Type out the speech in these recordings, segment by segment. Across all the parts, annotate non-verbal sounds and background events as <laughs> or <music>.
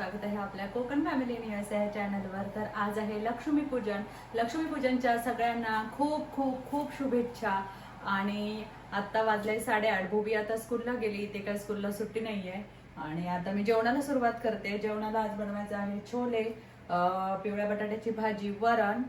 स्वागत आहे आपल्या कोकण फॅमिली न्यूज या चॅनलवर तर आज आहे लक्ष्मीपूजन लक्ष्मीपूजनच्या सगळ्यांना खूप खूप खूप शुभेच्छा. आणि आत्ता वाजले साडेआठ. भूबी आता स्कूलला गेली. ते काय स्कूलला सुट्टी नाही आहे आणि आता मी जेवणाला सुरुवात करते. जेवणाला आज बनवायचं आहे छोले पिवळ्या बटाट्याची भाजी वरण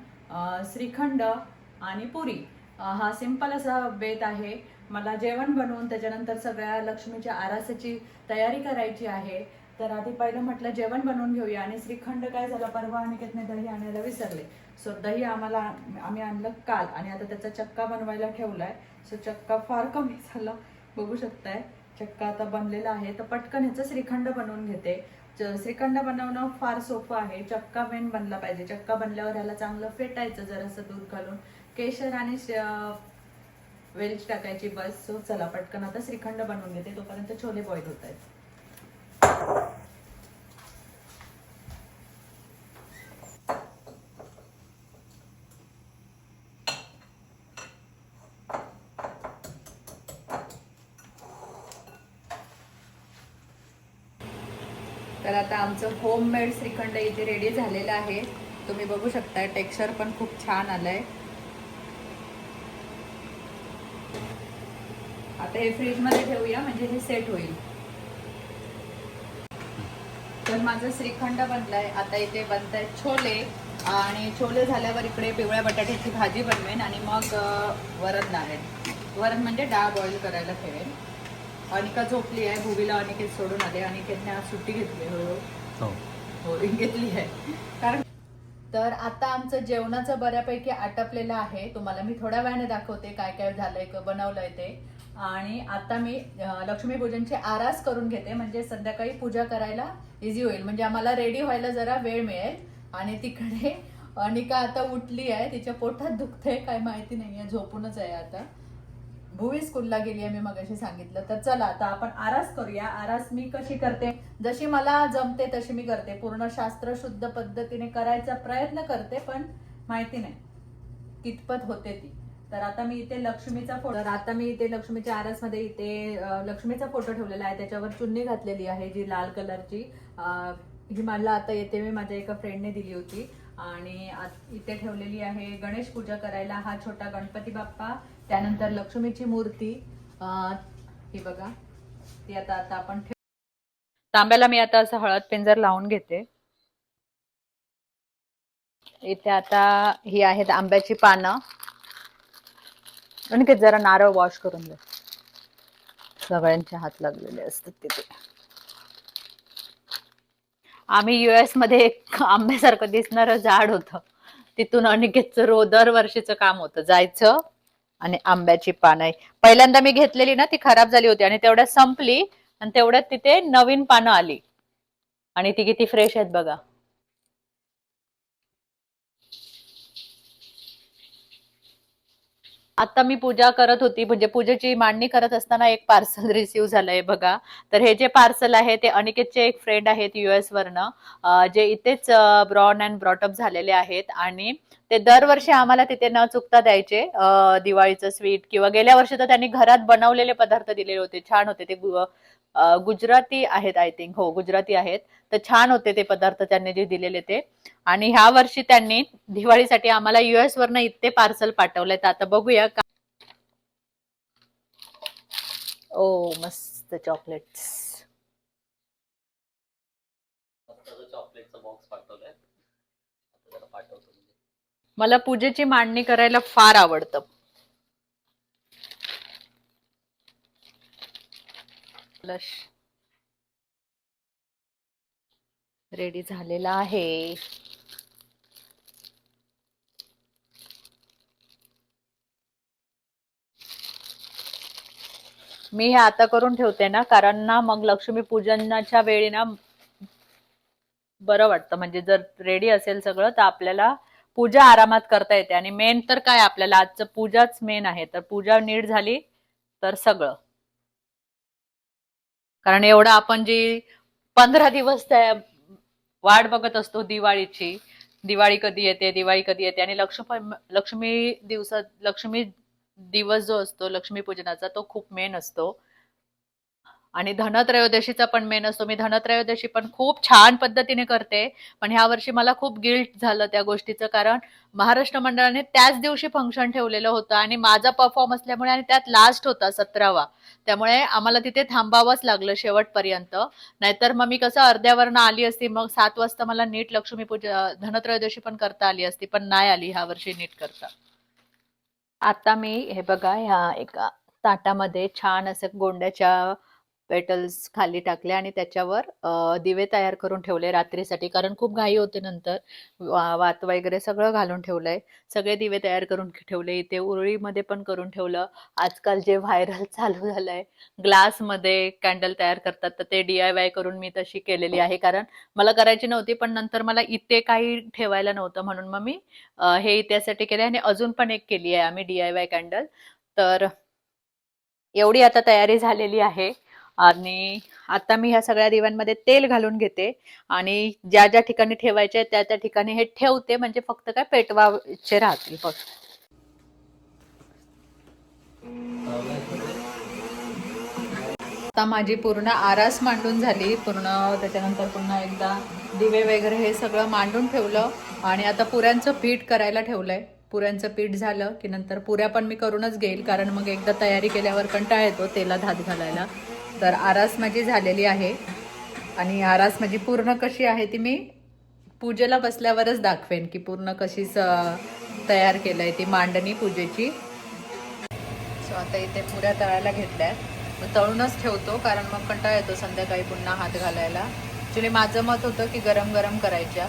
श्रीखंड आणि पुरी. हा सिंपल असा बेत आहे. मला जेवण बनवून त्याच्यानंतर सगळ्या लक्ष्मीच्या आरासाची तयारी करायची आहे. तर आधी पहिलं म्हटलं जेवण बनवून घेऊया आणि श्रीखंड काय झालं? परवा अनिकेतने दही आणायला विसरले. सो दही आम्हाला आम्ही आणलं काल आणि आता त्याचा चक्का बनवायला ठेवलाय. सो चक्का फार कमी झाला. बघू शकताय चक्का आता बनलेला आहे. तर पटकन ह्याचं श्रीखंड बनवून घेते. श्रीखंड बनवणं फार सोपं आहे. चक्का मेन बनला पाहिजे. चक्का बनल्यावर ह्याला चांगलं फेटायचं जरासं दूध घालून. केशर आणि श- वेलची टाकायची बस. सो चला पटकन आता श्रीखंड बनवून घेते. तोपर्यंत छोले बॉईल होत आहेत तर आता आमचं होममेड श्रीखंड इथे रेडी झालेलं आहे. तुम्ही बघू शकता टेक्स्चर पण खूप छान आलंय. आता हे फ्रीजमध्ये ठेवूया म्हणजे हे सेट होईल. तर माझं श्रीखंड बनलाय. आता इथे बनत आहेत छोले. आणि छोले झाल्यावर इकडे पिवळ्या बटाट्याची भाजी बनवेन आणि मग वरण लावेन वरण म्हणजे डाळ बॉईल करायला ठेवेन. अनिका झोपली आहे भूवीला अनिकेत सोडून आले. अनिकेतने आज सुट्टी घेतली हो. हो. घेतली आहे. कारण तर आता आमचं जेवणाचं बऱ्यापैकी आटपलेलं आहे. तुम्हाला मी थोड्या वेळाने दाखवते काय काय झालंय क- बनवलंय ते. आणि आता मी लक्ष्मीपूजनची आरास करून घेते. म्हणजे संध्याकाळी पूजा करायला इझी होईल. म्हणजे आम्हाला रेडी व्हायला जरा वेळ मिळेल. आणि तिकडे अनिका आता उठली आहे. तिच्या पोटात दुखतंय. काय माहिती नाहीये. झोपूनच आहे आता. भुवी स्कूलला गेली आहे मी मगाशी सांगितलं तर चला आता आपण आरास करूया. आरास मी कशी करते? जशी मला जमते तशी मी करते. पूर्ण शास्त्र शुद्ध पद्धतीने करायचा प्रयत्न करते पण माहिती नाही. कितपत होते ती. तर आता मी इथे लक्ष्मीचा फोटो तर आता मी इथे लक्ष्मीच्या आरसमध्ये इथे लक्ष्मीचा फोटो ठेवलेला आहे. त्याच्यावर चुन्नी घातलेली आहे जी लाल कलरची. ही मला आता येते मी माझ्या एका फ्रेंडने दिली होती. आणि इथे ठेवलेली आहे गणेश पूजा करायला हा छोटा गणपती बाप्पा त्यानंतर लक्ष्मीची मूर्ती. ही बघा ती आता आता आपण तांब्याला मी आता असं हळद पिंजर लावून घेते. इथे आता ही आहेत आंब्याची पानं. आणि जरा नारळ वॉश करून दे. सगळ्यांचे हात लागलेले असतात तिथे. आम्ही युएसमध्ये एक आंब्यासारखं दिसणारं झाड होतं. तिथून अनिकेतचं रो दरवर्षीचं काम होतं. जायचं आणि आंब्याची पानं. पहिल्यांदा मी घेतलेली ना ती खराब झाली होती आणि तेवढ्यात संपली आणि तेवढ्यात तिथे नवीन पानं आली. आणि ती किती फ्रेश आहेत बघा. आता मी पूजा करत होती म्हणजे पूजेची मांडणी करत असताना एक पार्सल रिसिव्ह झालंय बघा. तर हे जे पार्सल आहे ते अनिकेतचे एक फ्रेंड आहेत युएस वरनं. जे इथेच ब्रॉन अँड ब्रॉटअप झालेले आहेत. आणि ते दरवर्षी आम्हाला तिथे न चुकता द्यायचे दिवाळीचं स्वीट किंवा गेल्या वर्षी तर त्यांनी घरात बनवलेले पदार्थ दिलेले होते. छान होते ते गु- गुजराती आहेत आय थिंक हो गुजराती आहेत. तर छान होते ते पदार्थ त्यांनी जे दिलेले ते. आणि ह्या वर्षी त्यांनी दिवाळीसाठी आम्हाला युएस वरनं इतके पार्सल पाठवलंय तर आता बघूया का ओ मस्त चॉकलेट्स मला पूजेची मांडणी करायला फार आवडतं. रेडी झालेला आहे. मी हे आता करून ठेवते ना कारण ना मग लक्ष्मी पूजनाच्या वेळी ना बरं वाटतं. म्हणजे जर रेडी असेल सगळं तर आपल्याला पूजा आरामात करता येते. आणि मेन तर काय आपल्याला आजचं पूजाच मेन आहे. तर पूजा नीट झाली तर सगळं. कारण एवढं आपण जी पंधरा दिवस त्या वाट बघत असतो दिवाळीची दिवाळी कधी येते दिवाळी कधी येते आणि लक्ष्मी लक्ष्मी दिवसात लक्ष्मी दिवस जो असतो लक्ष्मी पूजनाचा तो खूप मेन असतो. आणि धनत्रयोदशीचा पण मेन असतो. मी धनत्रयोदशी पण खूप छान पद्धतीने करते. पण ह्या वर्षी मला खूप गिल्ट झालं त्या गोष्टीचं कारण महाराष्ट्र मंडळाने त्याच दिवशी फंक्शन ठेवलेलं होतं आणि माझा परफॉर्म असल्यामुळे आणि त्यात लास्ट होता सतरावा. त्यामुळे आम्हाला तिथे थांबावंच लागलं शेवटपर्यंत. नाहीतर मग मी कसं अर्ध्यावरनं आली असती मग सात वाजता मला नीट लक्ष्मी पूजा धनत्रयोदशी पण करता आली असती पण नाही आली ह्या वर्षी नीट करता. आता मी हे बघा ह्या एका ताटामध्ये छान असं गोंड्याच्या पेटल्स खाली टाकले आणि त्याच्यावर दिवे तयार करून ठेवले रात्रीसाठी. कारण खूप घाई होते नंतर. वात वगैरे सगळं घालून ठेवलंय. सगळे दिवे तयार करून ठेवले. इथे उरळीमध्ये पण करून ठेवलं. आजकाल जे व्हायरल <laughs> चालू झालंय ग्लासमध्ये कॅन्डल तयार करतात तर ते डी आय वाय करून मी तशी केलेली आहे. कारण मला करायची नव्हती पण नंतर मला इथे काही ठेवायला नव्हतं. म्हणून मग मी हे इत्यासाठी केले आणि अजून पण एक केली आहे आम्ही डी आय वाय कॅन्डल तर एवढी आता तयारी झालेली आहे. आणि आता मी ह्या सगळ्या दिव्यांमध्ये तेल घालून घेते आणि ज्या ज्या ठिकाणी ठेवायचे त्या त्या ठिकाणी हे ठेवते म्हणजे फक्त काय पेटवायचे राहतील फक्त आता माझी पूर्ण आरास मांडून झाली पूर्ण त्याच्यानंतर पुन्हा एकदा दिवे वगैरे हे सगळं मांडून ठेवलं आणि आता पुऱ्यांचं पीठ करायला ठेवलंय. पुऱ्यांचं पीठ झालं की नंतर पुऱ्या पण मी करूनच घेईल कारण मग एकदा तयारी केल्यावर कंटाळा येतो तेला हात घालायला. तर आरास माझी झालेली आहे. आणि आरास माझी पूर्ण कशी आहे ती मी पूजेला बसल्यावरच दाखवेन की पूर्ण कशीच तयार केलं आहे ती मांडणी पूजेची. सो आता इथे पुऱ्या तळायला घेतल्या मग तळूनच ठेवतो कारण मग कंटाळा येतो संध्याकाळी पुन्हा हात घालायला. ॲक्च्युली माझं मत होतं की गरम गरम करायच्या.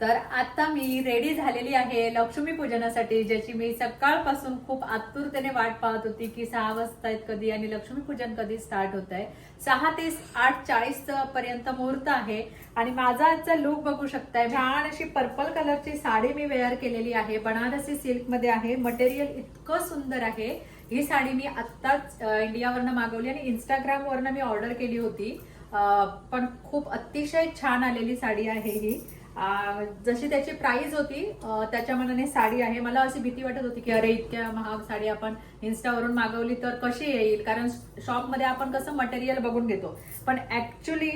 तर आता मी रेडी झालेली आहे लक्ष्मी पूजनासाठी ज्याची मी सकाळपासून खूप आतुरतेने वाट पाहत होती की सहा वाजता आहेत कधी आणि लक्ष्मी पूजन कधी स्टार्ट होत आहे सहा ते आठ चाळीस पर्यंत मुहूर्त आहे आणि माझा आजचा लुक बघू शकताय. छान अशी पर्पल कलरची साडी मी वेअर केलेली आहे. बनारसी सिल्कमध्ये आहे. मटेरियल इतकं सुंदर आहे. ही साडी मी आत्ताच इंडियावरनं मागवली आणि इंस्टाग्रामवरनं मी ऑर्डर केली होती. पण खूप अतिशय छान आलेली साडी आहे ही. जशी त्याची प्राइस होती त्याच्या मनाने साडी आहे. मला अशी भीती वाटत होती की अरे इतक्या महाग साडी आपण इन्स्टावरून मागवली तर कशी येईल? कारण शॉपमध्ये आपण कसं मटेरियल बघून घेतो. पण ऍक्च्युली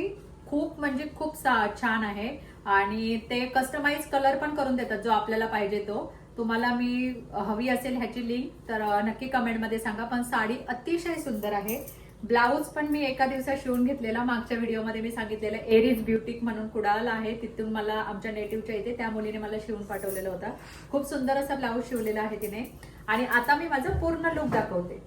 खूप म्हणजे खूप छान आहे. आणि ते कस्टमाइज कलर पण करून देतात जो आपल्याला पाहिजे तो. तुम्हाला मी हवी असेल ह्याची लिंक तर नक्की कमेंटमध्ये सांगा. पण साडी अतिशय सुंदर आहे. ब्लाऊज पण मी एका दिवसात शिवून घेतलेला. मागच्या व्हिडिओमध्ये मी सांगितलेलं एरिज ब्युटिक म्हणून कुडाल आहे. तिथून मला आमच्या नेटिव्हच्या इथे त्या मुलीने मला शिवून पाठवलेला होता. खूप सुंदर असा ब्लाऊज शिवलेला आहे तिने. आणि आता मी माझं पूर्ण लुक दाखवते.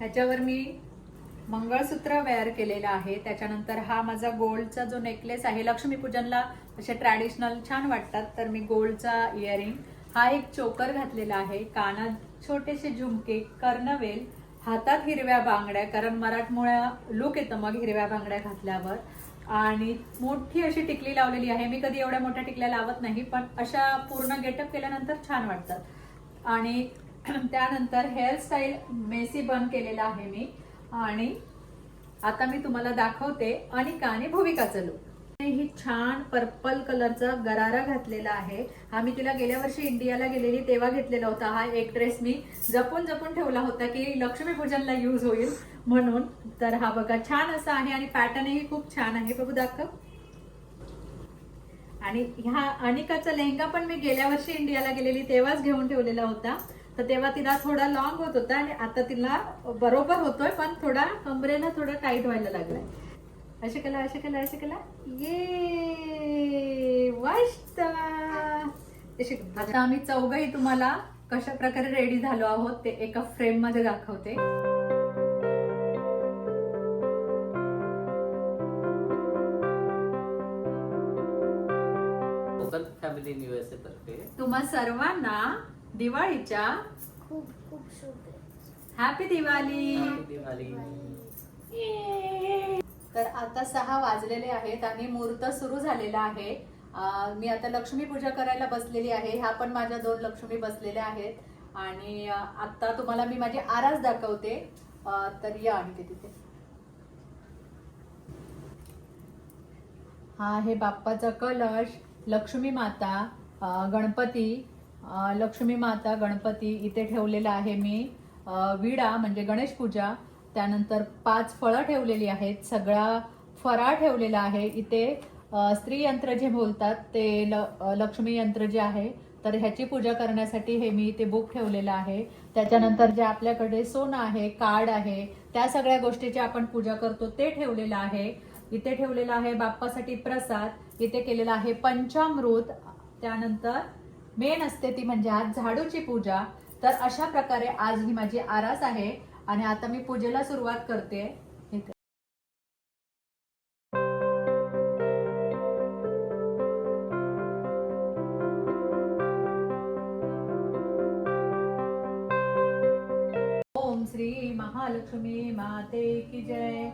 ह्याच्यावर मी मंगळसूत्र वेअर केलेलं आहे. त्याच्यानंतर हा माझा गोल्डचा जो नेकलेस आहे लक्ष्मीपूजनला असे ट्रॅडिशनल छान वाटतात तर मी गोल्डचा इयरिंग हा एक चोकर घातलेला आहे. कानात छोटेसे झुमके कर्णवेल हातात हिरव्या बांगड्या कारण मराठमोळ्या लुक येतं मग हिरव्या बांगड्या घातल्यावर. आणि मोठी अशी टिकली लावलेली आहे. मी कधी एवढ्या मोठ्या टिकल्या लावत नाही पण अशा पूर्ण गेटअप केल्यानंतर छान वाटतात. आणि <clears throat> त्यानंतर हेअरस्टाईल मेसी बन केलेला आहे मी. आणि आता मी तुम्हाला दाखवते अनिका आणि भूमिकाचं लुक ही छान पर्पल कलरचा गरारा घातलेला आहे. हा मी तिला गेल्या वर्षी इंडियाला गेलेली तेव्हा घेतलेला होता. हा एक ड्रेस मी जपून जपून ठेवला होता की लक्ष्मीपूजनला यूज होईल म्हणून. तर हा बघा छान असा आहे आणि पॅटर्नही खूप छान आहे. बघू दाखव. आणि ह्या अनिकाचा लेहंगा पण मी गेल्या वर्षी इंडियाला गेलेली तेव्हाच घेऊन ठेवलेला होता. तर तेव्हा तिला थोडा लॉंग होत होता आणि आता तिला बरोबर होतोय पण थोडा कमरेला थोडा टाईट व्हायला लागलाय. असे केला असे केला असे केला. ये मस्त! आता आम्ही चौघही तुम्हाला कशा प्रकारे रेडी झालो आहोत ते एका फ्रेममध्ये दाखवते. कोकण फॅमिली इन युएसए तर्फे. तुम्हा सर्वांना दिवाळीच्या खूप खूप शुभ हॅपी दिवाळी तर आता सहा वाजलेले आहेत आणि मुहूर्त सुरू झालेला आहे. मी आता लक्ष्मी पूजा करायला बसलेली आहे. ह्या पण माझ्या दोन लक्ष्मी बसलेल्या आहेत. आणि आता तुम्हाला मी माझी आरास दाखवते. तर या आणि तिथे. हा आहे बाप्पाचा कलश लक्ष्मी माता गणपती लक्ष्मी माता गणपती इथे ठेवलेला आहे मी. विडा म्हणजे गणेश पूजा. त्यानंतर पाच फळं ठेवलेली आहेत. सगळा फराळ ठेवलेला आहे इथे. स्त्री यंत्र जे बोलतात ते ल लक्ष्मी यंत्र जे आहे तर ह्याची पूजा करण्यासाठी हे मी इथे बुक ठेवलेलं आहे. त्याच्यानंतर जे आपल्याकडे सोनं आहे कार्ड आहे त्या सगळ्या गोष्टीची आपण पूजा करतो ते ठेवलेलं आहे. इथे ठेवलेलं आहे बाप्पासाठी प्रसाद. इथे केलेला आहे पंचामृत. त्यानंतर मेन असते ती म्हणजे आज झाडूची पूजा. तर अशा प्रकारे आज ही माझी आरास आहे आणि आता मी पूजेला सुरुवात करते. ओम श्री महालक्ष्मी माते की जय.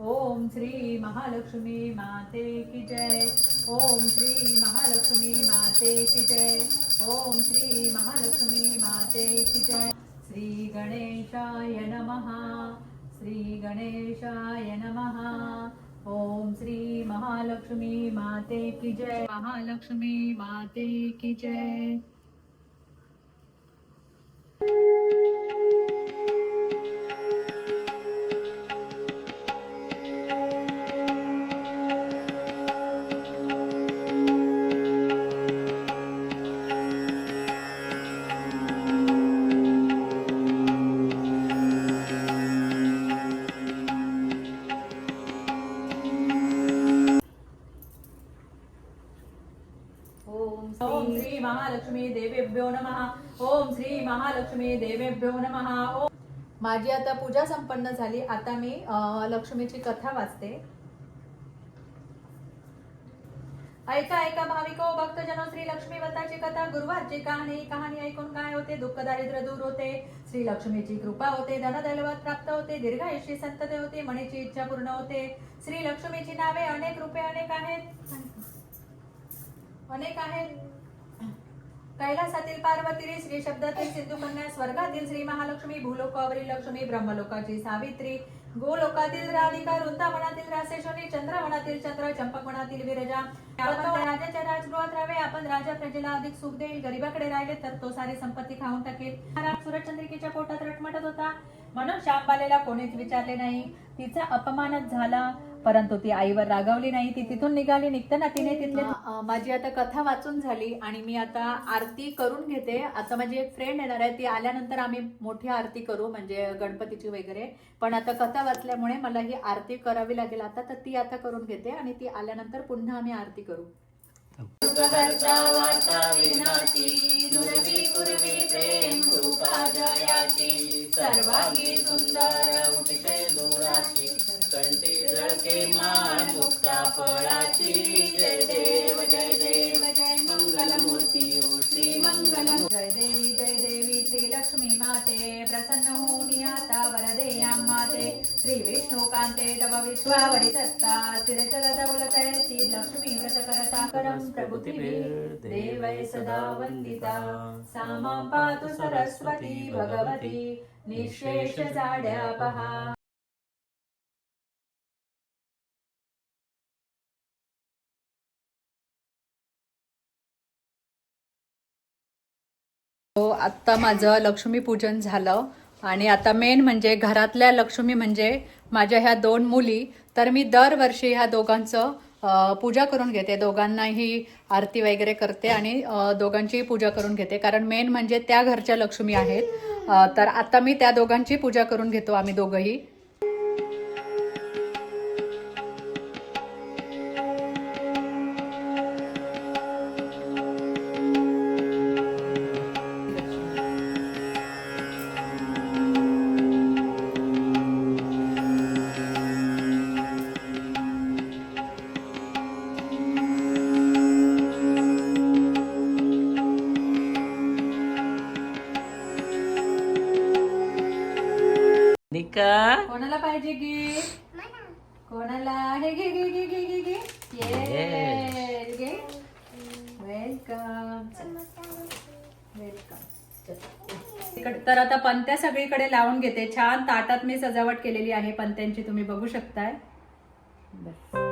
ओम श्री महालक्ष्मी माते की जय. ओम श्री महालक्ष्मी माते की जय। ओम श्री महालक्ष्मी माते की जय। श्री गणेशाय नमः। श्री गणेशाय नमः। ओम श्री महालक्ष्मी माते की जय। महालक्ष्मी माते की जय। महालक्ष्मी देवेभ्यो नम. ओम श्री महालक्ष्मी देवेभ्यो नम. ओम माझी आता पूजा संपन्न झाली. आता मी लक्ष्मीची कथा वाचते. ऐका ऐका भाविको भक्तजनो श्री लक्ष्मीवताची कथा गुरुवारची कहाणी. कहाणी ऐकून काय होते? दुःख दारिद्र्य दूर होते. श्री लक्ष्मीची कृपा होते. धन दैलवत प्राप्त होते. दीर्घायुषी संतते होते. मनीची इच्छा पूर्ण होते. श्री लक्ष्मीची नावे अनेक रूपे अनेक आहेत. अनेक आहेत. कैलासातील पार्वती श्री शब्दातील सिंधू कन्या स्वर्गातील श्री महालक्ष्मी भूलोकावरील लक्ष्मी ब्रह्मलोकाची सावित्री गोलोकातील राधिका वृंदावनातील रासेश्वरी चंद्रवनातील चंद्र चंपकवनातील विरजा राजाच्या राजगृहात राहावे आपण राजा प्रजेला अधिक सुख देईल. गरीबाकडे राहिले तर तो सारी संपत्ती खाऊन टाकेल. हा सूर्यचंद्रिकेच्या पोटात रटमटत होता. म्हणून शांबालेला कोणीच विचारले नाही. तिचा अपमानच झाला. परंतु ती आईवर रागावली नाही ती तिथून निघाली निघताना तिने तिथले माझी आता कथा वाचून झाली आणि मी आता आरती करून घेते. आता माझी एक फ्रेंड येणार आहे ती आल्यानंतर आम्ही मोठी आरती करू म्हणजे गणपतीची वगैरे. पण आता कथा वाचल्यामुळे मला ही आरती करावी लागेल आता तर ती आता करून घेते आणि ती आल्यानंतर पुन्हा आम्ही आरती करू. सर्वांगी सुंदर उठते दोराची कंठी जळके माळ मुक्ता फळाची. जय देव जय देव जय मंगल मूर्ती ओ श्री मंगल जय देवी जय देवी श्री लक्ष्मी माते. प्रसन्न होऊन आता वरदे माते श्री विष्णू कांते तव विश्वावरी दत्ता स्थिरचल दौलतय श्री लक्ष्मी व्रत करता. करम प्रभुती देवय सदा वंदिता. सामा पातु सरस्वती भगवती. निशेष जाड्या पहा. आत्ता माझं लक्ष्मीपूजन झालं. आणि आता मेन म्हणजे घरातल्या लक्ष्मी म्हणजे माझ्या ह्या दोन मुली. तर मी दरवर्षी ह्या दोघांचं पूजा करून घेते. दोघांनाही आरती वगैरे करते आणि दोघांचीही पूजा करून घेते. कारण मेन म्हणजे त्या घरच्या लक्ष्मी आहेत. तर आता मी त्या दोघांची पूजा करून घेतो आम्ही दोघंही. का? कोणाला पाहिजे गी कोणाला? हे घे घे घे घे घे घे. ये घे. वेलकम वेलकम तर आता पंत्या सगळीकडे लावून घेते. छान ताटात मी सजावट केलेली आहे. पंत्यांची तुम्ही बघू शकताय. बस.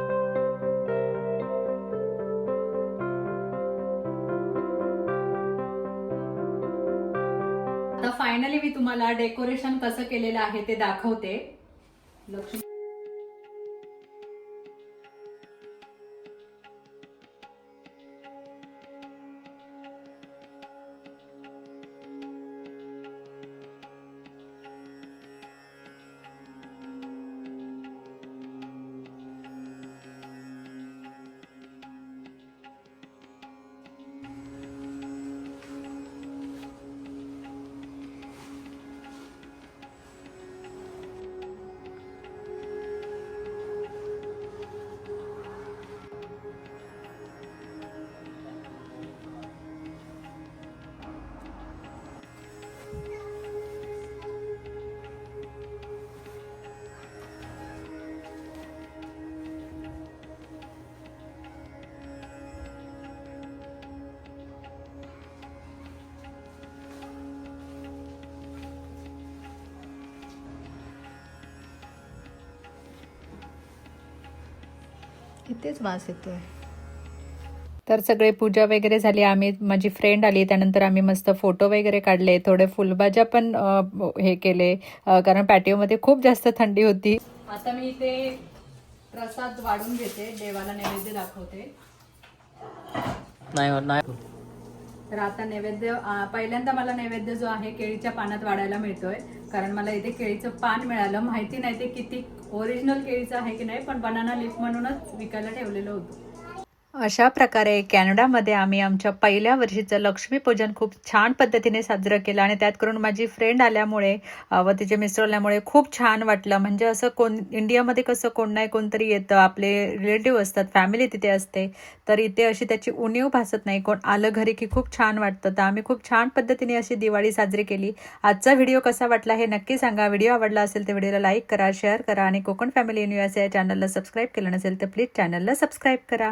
आता फायनली मी तुम्हाला डेकोरेशन कसं केलेलं आहे ते दाखवते. लक्ष्मी इथेच वास येतोय. तर सगळे पूजा वगैरे झाली आम्ही माझी फ्रेंड आली त्यानंतर आम्ही मस्त फोटो वगैरे काढले थोडे फुलभाज्या पण हे केले कारण पॅटिओमध्ये खूप जास्त थंडी होती. आता मी इथे प्रसाद वाढून घेते देवाला नैवेद्य दाखवते. नाही तर आता नैवेद्य पहिल्यांदा मला नैवेद्य जो आहे केळीच्या पानात वाढायला मिळतोय. कारण मला इथे केळीचं पान मिळालं माहिती नाही ते किती ओरिजिनल केळीचं आहे की नाही पण बनाना लिफ्ट म्हणूनच विकायला ठेवलेलं होतं. अशा प्रकारे कॅनडामध्ये आम्ही आमच्या पहिल्या वर्षीचं लक्ष्मीपूजन खूप छान पद्धतीने साजरं केलं आणि त्यात करून माझी फ्रेंड आल्यामुळे व तिचे मिस्टर आल्यामुळे खूप छान वाटलं. म्हणजे असं कोण इंडियामध्ये कसं कोण नाही कोणतरी येतं आपले रिलेटिव्ह असतात फॅमिली तिथे असते तर इथे अशी त्याची उणीव भासत नाही कोण आलं घरी की खूप छान वाटतं. तर आम्ही खूप छान पद्धतीने अशी दिवाळी साजरी केली. आजचा व्हिडिओ कसा वाटला हे नक्की सांगा. व्हिडिओ आवडला असेल तर व्हिडिओला लाईक करा शेअर करा आणि कोकण फॅमिली इन या चॅनलला सबस्क्राईब केलं नसेल तर प्लीज चॅनलला सबस्क्राईब करा.